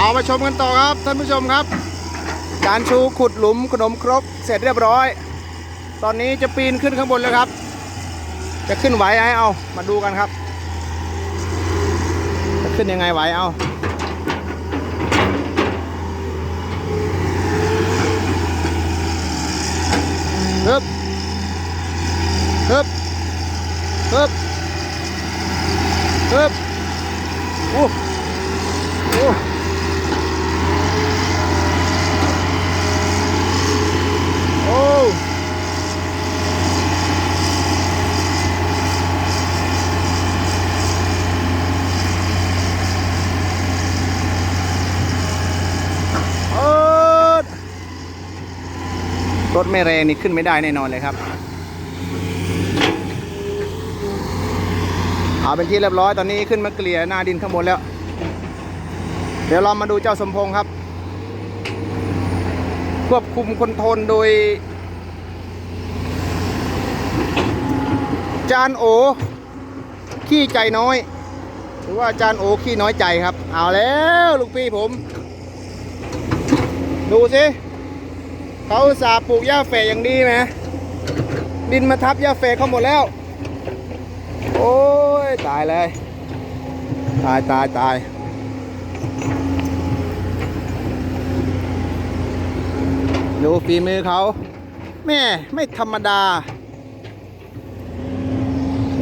เอามาชมกันต่อครับท่านผู้ชมครับ จานชูขุดหลุมขนมครกเสร็จเรียบร้อย ตอนนี้จะปีนขึ้นข้างบนแล้วครับ จะขึ้นไหวไหมเอามาดูกันครับ จะขึ้นยังไงไหวเอาฮึบฮึบฮึบฮึบโอ้โอ้ โอ้รถไม่แรงนี่ขึ้นไม่ได้แน่นอนเลยครับ เอาเป็นที่เรียบร้อยตอนนี้ขึ้นมาเกลี่ยหน้าดินข้างบนแล้ว เดี๋ยวเรามาดูเจ้าสมพงษ์ครับ ควบคุมคอนโทรลโดย จานโอ ขี้ใจน้อย หรือว่าจานโอขี้น้อยใจครับ เอาแล้วลูกพี่ผม ดูสิเขาสาปลูกหญ้าเฟยอย่างดีไหมดินมาทับหญ้าเฟยเขาหมดแล้ว โอ้ย ตายเลย ตายตายตาย ดูฝีมือเขาแม่ไม่ธรรมดา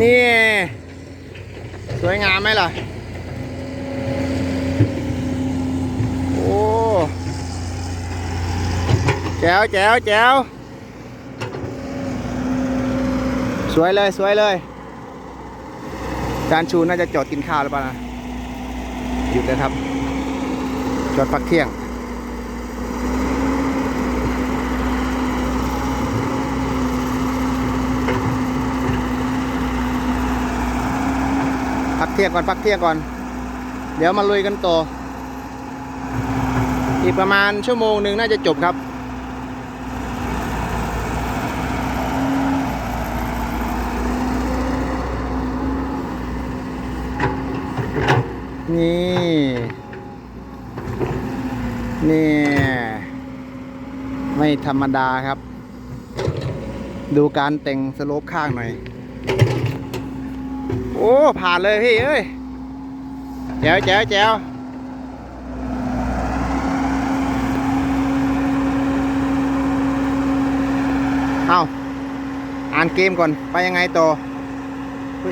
นี่ สวยงามไหมล่ะ โอ้แจ๋วแจ๋วแจ๋วสวยเลยสวยเลยจานชูน่าจะจอดกินข้าวหรือเปล่านะหยุดเลยครับ จอดพักเที่ยง เที่ยงก่อนพักเที่ยงก่อน เดี๋ยวมาลุยกันต่อ อีกประมาณชั่วโมงหนึ่งน่าจะจบครับนี่ นี่ ไม่ธรรมดาครับ ดูการแต่งสโลปข้างหน่อย โอ้ผ่านเลยพี่เอ้ยแจ๋วแจ๋วแจ๋วเอาอ่านเกมก่อนไปยังไงต่อ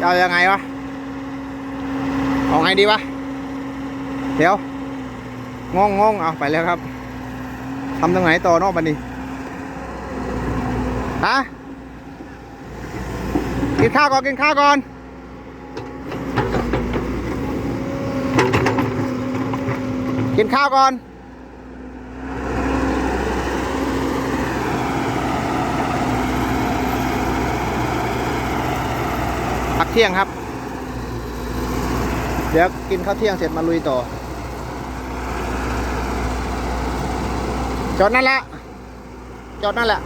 เอายังไงวะเอาไงดีวะเดี๋ยวงงงงเอาไปแล้วครับทำตรงไหนต่อนอกบันนี้ฮะกินข้าวก่อนกินข้าวก่อน กินข้าวก่อนพักเที่ยงครับ เดี๋ยวกินข้าวเที่ยงเสร็จมาลุยต่อจอดนั่นแหละจอดนั่นแหละ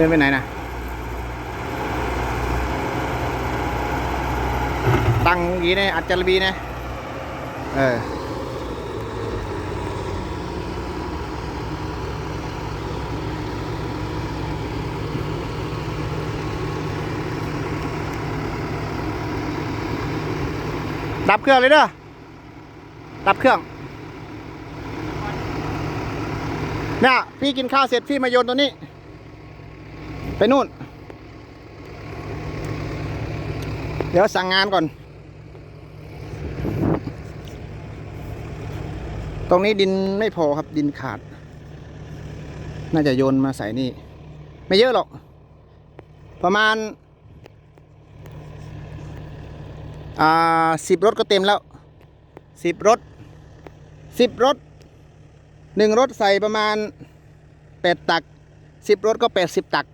ดินไปไหนนะตังอย่างนี้เนี่ยอัจจารบีนะ เออดับเครื่องเลยเด้อ ดับเครื่อง เนี่ยพี่กินข้าวเสร็จพี่มาโยนตัวนี้ ไปนู่น เดี๋ยวสั่งงานก่อน ตรงนี้ดินไม่พอครับดินขาด น่าจะโยนมาใส่นี่ ไม่เยอะหรอก ประมาณ อ่าสิบรถก็เต็มแล้วสิบรถสิบรถหนึ่งรถใส่ประมาณแปดตักสิบรถก็แปดสิบตัก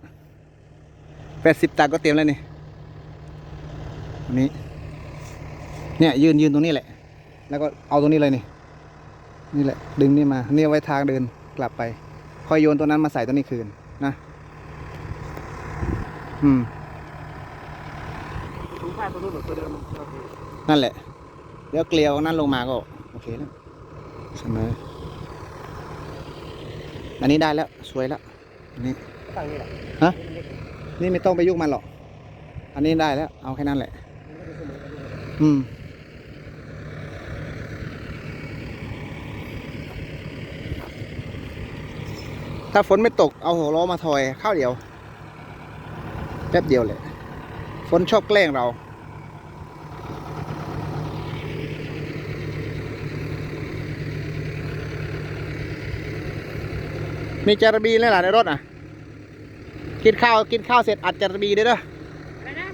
แปดสิบตักก็เต็มแล้วนี่อันนี้ เนี่ยยืนยืนตรงนี้แหละ แล้วก็เอาตรงนี้เลยนี่ นี่แหละ ดึงนี่มา เนี่เอาไว้ทางเดินกลับไปค่อยโยนตัวนั้นมาใส่ตัวนี้คืนนะ อืมนั่นแหละเดี๋ยวเกลียวนั่นลงมาก็ โอเคแล้วเสมอันนี้ได้แล้ว สวยแล้วอันนี้ฮะ นี่ไม่ต้องไปยุ่งมันหรอก อันนี้ได้แล้ว เอาแค่นั้นแหละ อืมถ้าฝนไม่ตกเอาหัวล้อมาถอยข้าวเดียว แป๊บเดียวเลยฝนชอบแกล้งเรา มีจารบีเลยล่ะในรถอะ กินข้าวกินข้าวเสร็จอัดจารบีด้วยเด้ออะไรนะ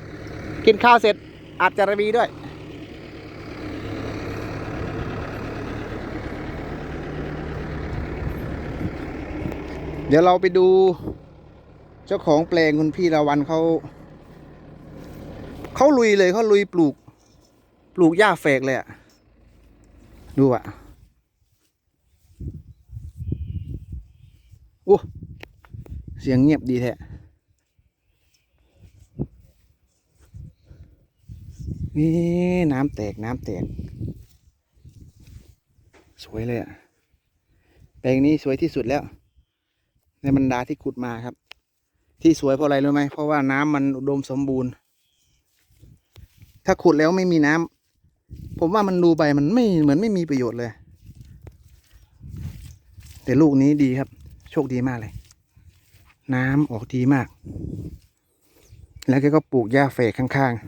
กินข้าวเสร็จอัดจารบีด้วย เดี๋ยวเราไปดู เจ้าของแปลงคุณพี่ละวันเขาเขาลุยเลยเขาลุยปลูก ปลูกหญ้าแฝกเลยอะดูอะโอ้ เสียงเงียบดีแท้นี่น้ำแตกน้ำแตก สวยเลยอะแปลงนี้สวยที่สุดแล้ว ในบรรดาที่ขุดมาครับ ที่สวยเพราะอะไรรู้ไหมเพราะว่าน้ำมันอุดมสมบูรณ์ ถ้าขุดแล้วไม่มีน้ำผมว่ามันดูไปมันไม่เหมือนไม่มีประโยชน์เลย แต่ลูกนี้ดีครับ โชคดีมากเลย น้ำออกดีมาก แล้วแกก็ปลูกหญ้าเฟกข้างๆ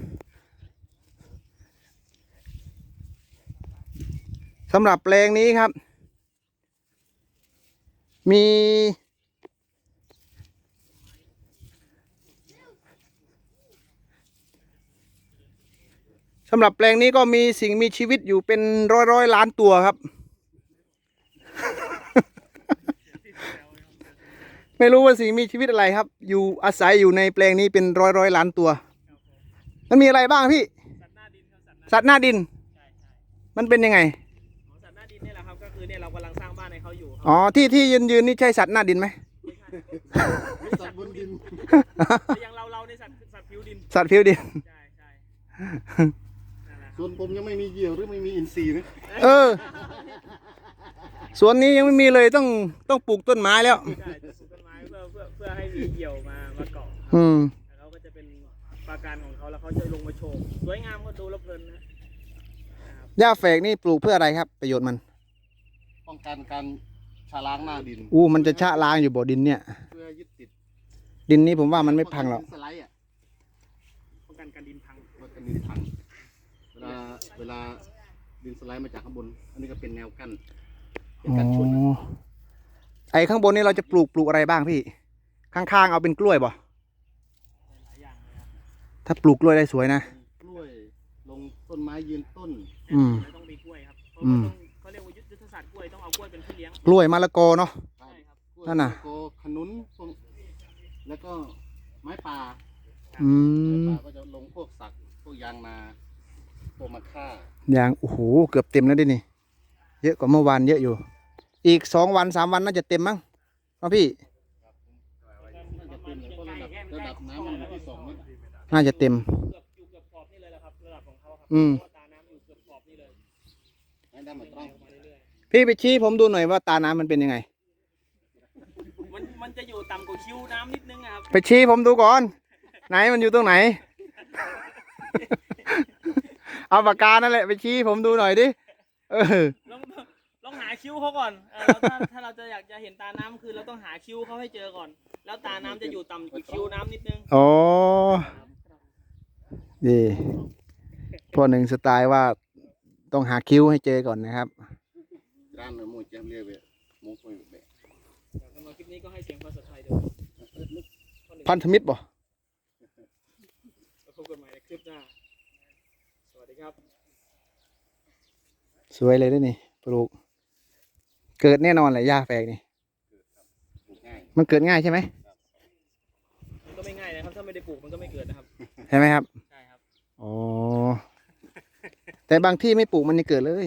สำหรับแปลงนี้ครับ มี สำหรับแปลงนี้ก็มีสิ่งมีชีวิตอยู่เป็นร้อยร้อยล้านตัวครับ ไม่รู้ว่าสิ่งมีชีวิตอะไรครับ อยู่อาศัยอยู่ในแปลงนี้เป็นร้อยร้อยๆล้านตัว มันมีอะไรบ้างพี่ สัตว์หน้าดินครับสัตว์หน้าสัตว์หน้าดินใช่ใช่มันเป็นยังไงของสัตว์หน้าดินนี่แหละครับก็คือเนี่ยเรากำลังสร้างบ้านให้เขาอยู่ครับอ๋อ ที่ที่ยืนยืนนี่ใช่สัตว์หน้าดินไหม สัตว์บนดิน แต่อย่างเราเราในสัตว์สัตว์ผิวดิน สัตว์ผิวดิน ใช่ใช่นั่นแหละส่วนผมยังไม่มีเหยี่ยวหรือไม่มีอินทรีย์นะเออ สวนนี้ยังไม่มีเลยต้องต้องปลูกต้นไม้แล้ว ใช่ ให้มีเหยี่ยวมามาเกาะอืมแล้วเขาก็จะเป็นปราการของเขาแล้วเขาจะลงมาโชว์สวยงามก็ดูแล้วเพลินนะนะครับหญ้าแฝกนี่ปลูกเพื่ออะไรครับ ประโยชน์มัน ป้องกันการชะล้างหน้าดินอู้มันจะชะล้างอยู่บ่อดินเนี่ย เพื่อยึดติดดินนี้ผมว่ามันไม่พังหรอกดินสไลด์อะป้องกันการดินพังมันจะดินพังเวลาเวลาดินสไลด์มาจากข้างบน อันนี้ก็เป็นแนวกั้นเป็นอ๋อ กันชนอะไอ้ข้างบนนี่เราจะปลูกปลูกอะไรบ้างพี่ ข้างๆเอาเป็นกล้วยบ่หลายอย่างเลยครับถ้าปลูกกล้วยได้สวยนะ กล้วยลงต้นไม้ยืนต้น อืม แล้วต้องมีกล้วยครับเพราะอืมันมต้องเขาเรียกว่ายุทธศาสตร์กล้วยต้องเอากล้วยเป็นพี่เลี้ยงกล้วยมะละกอเนาะ ใช่ครับกล้วยนั่นน่ะ โกขนุนพวกแล้วก็ไม้ป่าอืไม้มป่าก็จะลงพวกสักพวกยางนาพวกมะค่าอย่างโอ้โหเกือบเต็มแล้วดินี่ เยอะกว่าเมื่อวานเยอะอยู่ อีกสองวันสามวันน่าจะเต็มมั้งเนาะพี่ น่าจะเป็นเพราะระ ดับระดับน้ำมันอยู่ที่สองเมตรน่าจะเต็ม เกือบอยู่เกือบขอบนี่เลยแหละครับระดับของเขาครับอืม เพราะว่าตาน้ำอยู่เกือบขอบนี่เลยให้ได้มาตรองมาเรื่อยพี่ไปชี้ผมดูหน่อยว่าตาน้ำมันเป็นยังไง ๆมันมันจะอยู่ต่ำกว่าคิ้วน้ำนิดนึงอะครับ ไปชี้ผมดูก่อน ไหนมันอยู่ตรงไหน เอาปากกานั่นแหละไปชี้ผมดูหน่อยดิเออลอง ลองหาคิ้วเขาก่อนเออแล้วถ้าถ้าเราจะอยากจะเห็นตาน้ำคือเราต้องหาคิ้วเขาให้เจอก่อน แล้วตาน้ำจะอยู่ต่ำกว่าคิ้วน้ำนิดนึงอ๋อดีพอหนึ่งสไตล์ว่าต้องหาคิ้วให้เจอก่อนนะครับร้านเนื้อหมูเจียมเรียกเว้ยหมูคุยแบบสำหรับคลิปนี้ก็ให้เสียงภาษาไทยด้วยข้อหนึ่งพันธมิตรบ่แล้วพบกันใหม่ในคลิปหน้า สวัสดีครับ สวยเลยด้วยนี่ปลูก เกิดแน่นอนแหละหญ้าแฝกนี่ปลูกง่ายมันเกิดง่ายใช่ไหมมันก็ไม่ง่ายนะครับถ้าไม่ได้ปลูกมันก็ไม่เกิดนะครับใช่ไหมครับใช่ครับอ๋อแต่บางที่ไม่ปลูกมันยังเกิดเลย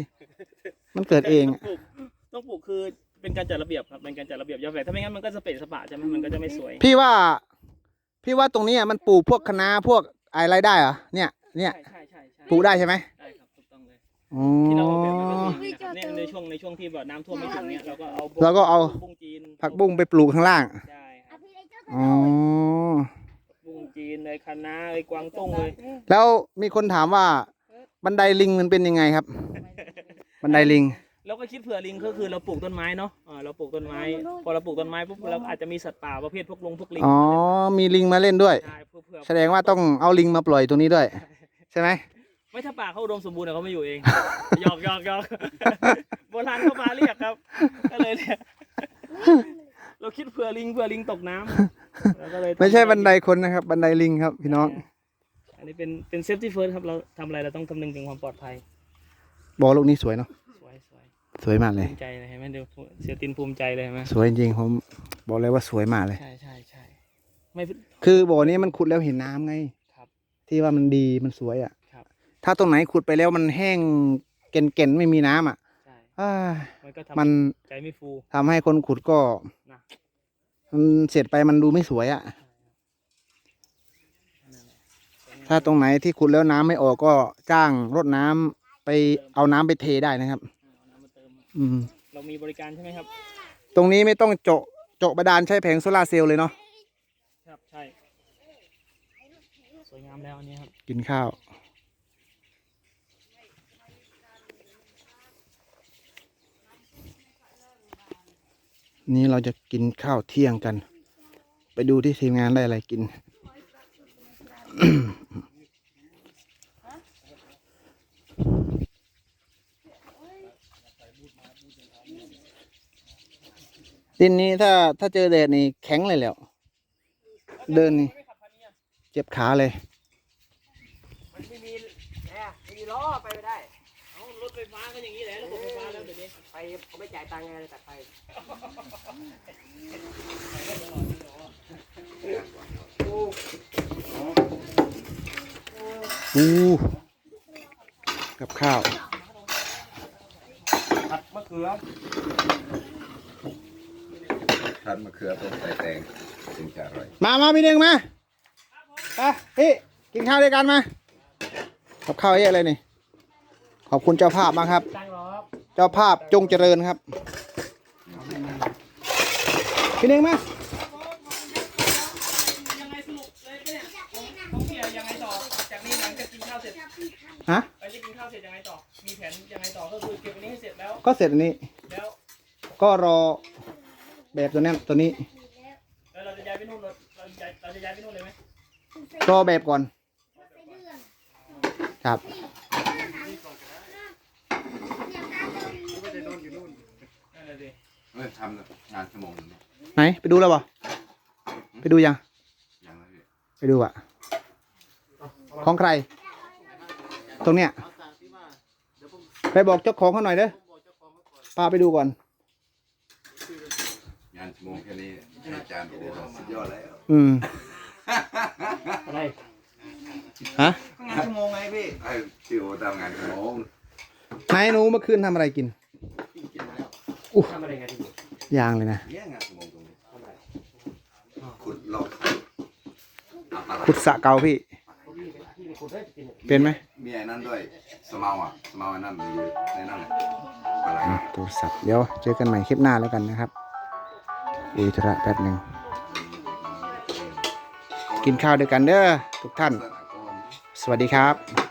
มันเกิดเองอะ ปลูกต้องต้องปลูกคือเป็นการจัดระเบียบครับเป็นการจัดระเบียบยอดแฝกถ้าไม่งั้นมันก็สเปะสปะใช่ไหมมันก็จะไม่สวย พี่ว่า พี่ว่าตรงนี้อะมันปลูกพวกคะน้าพวกอะไรได้เหรอเนี่ย เนี่ย ใช่ใช่ใช่ปลูกได้ใช่ไหมได้ครับถูกต้ องเลยอ๋อที่เราออกแบบมันก็คืออย่างนี้นะครับเนี่ยในช่วงในช่วงที่แบบน้ำท่วมไม่ถึงเนี่ยเราก็เอาเราก็เอา บุ้งจีนผักบุ้งไปปลูกข้างล่าง ใช่ครับอ๋อ บุ้งจีนเลยคะน้าเลยกวางตุ้งเลยแล้วมีคนถามว่า บันไดลิงมันเป็นยังไงครับ บันไดลิง เราก็คิดเผื่อลิงก็คือเราปลูกต้นไม้เนาะอ่าเราปลูกต้นไม้ พอเราปลูกต้นไม้ปุ๊บเราก็อาจจะมีสัตว์ป่าประเภทพวกลงพวกลิงอ๋อ มีลิงมาเล่นด้วย ใช่เพื่อเผื่อแสดงว่าต้องเอาลิงมาปล่อยตรงนี้ด้วย ใช่ไหม ไม่ถ้าป่าเขาอุดมสมบูรณ์อะเขาไม่อยู่เอง หยอกหยอกหยอกโบราณเขามาเรียกครับก็เลยเนี่ยเราคิดเผื่อลิงเผื่อลิงตกน้ำแล้วก็เลยทำไม่ใช่บันไดคนนะครับ บันไดลิงครับ พี่น้อง อันนี้เป็นเป็นเซฟตี้เฟิร์สครับเราทำอะไรเราต้องคำนึงถึงความปลอดภัย บอกลูกนี้สวยเนาะสวยสวยสวยมากเลยภูมิใจเลยเห็นไหมดูเสียตินภูมิใจเลยเห็นไหมสวยจริงๆผมบอกเลยว่าสวยมากเลย ใช่ใช่ใช่ไม่ คือบ่อนี้มันขุดแล้วเห็นน้ำไงครับ ที่ว่ามันดีมันสวยอะครับ ถ้าตรงไหนขุดไปแล้วมันแห้งเก่นๆไม่มีน้ำอะใช่อ้ายมันก็ทำมันใจไม่ฟูทำให้คนขุดก็นะมันเสร็จไปมันดูไม่สวยอะ นั่นแหละสวยงมถ้าตรงไหนที่ขุดแล้วน้ำไม่ออกก็จ้างรถน้ำไปเอาน้ำไปเทได้นะครับ เอาน้ำมาเติมอืม เรามีบริการใช่ไหมครับ ตรงนี้ไม่ต้องเจาะเจาะบาดาลใช้แผงโซลาร์เซลล์เลยเนาะครับใช่ สวยงามแล้วอันนี้ครับ กินข้าว นี่เราจะกินข้าวเที่ยงกัน ไปดูที่ทีมงานได้อะไรกิน ดินนี้ถ้าถ้าเจอแดดนี่แข็งเลยแล้ว เดินนี่ เจ็บขาเลย มันไม่มีแหมไม่มีล้อไปไม่ได้เอารถไฟฟ้าก็อย่างนี้แหละระบบไฟฟ้า เดี๋ยวนี้ไปเขาไม่จ่ายตังค์ไงเลยตัดไฟอู้กับข้าวมะเขือทานมะเขือต้มใส่แตงถึงจะอร่อย มามาพี่หนึ่งมาไปพี่กินข้าวด้วยกันมากับข้าวเยอะเลยนี่ ขอบคุณเจ้าภาพมากครับตังค์หรอ เจ้าภาพจงเจริญครับ พี่หนึ่งมายังไงสรุปเลยปะเนี่ยต้องเคลียร์ยังไงต่อ จากนี้หลังจากกินข้าวเสร็จฮะ หลังจากกินข้าวเสร็จยังไงต่อ มีแผนยังไงต่อก็คือเก็บอันนี้ให้เสร็จแล้ว ก็เสร็จอันนี้ แล้ว ก็รอแบบตัวนี้ตัวนี้ แล้วเราจะย้ายไปนู่นเราเราจะเราจะย้ายไปนู่นเลยไหมรอแบบก่อน ครับ นั่นแหละสิ เอ้ยทำงานชั่วโมงหนึงเนี่ยไหน ไปดูแล้วบ่ไปดูยัง ยังไม่พี่ไปดูอะของใคร ตรงเนี้ยไปบอกเจ้าของเขาหน่อยเด้อป้าไปดูก่อน งานชั่วโมงแค่นี้ให้อาจารย์โอ้สุดยอดแล้ว อืม อะไรฮะ งานชั่วโมงไงพี่ไอ้พี่โอทำงานชั่วโมงนายหนูเมื่อคืนทำอะไรกิน ทำอะไรไงที่ยางเลยนะเนี่ยงานชั่วโมงตรงนี้ขุดลอกอับอะไรขุดสระเกาพี่ที่เป็นคนได้กินเป็นไหมมีไอ้นั่นด้วยสมาอะสมาอันนั่นมีอยู่ในนั่นแหละอะไรอะโทรศัพท์เดี๋ยวเจอกันใหม่คลิปหน้าแล้วกันนะครับอุยธุระแป๊บหนึ่งกินข้าวด้วยกันเด้อทุกท่าน สวัสดีครับ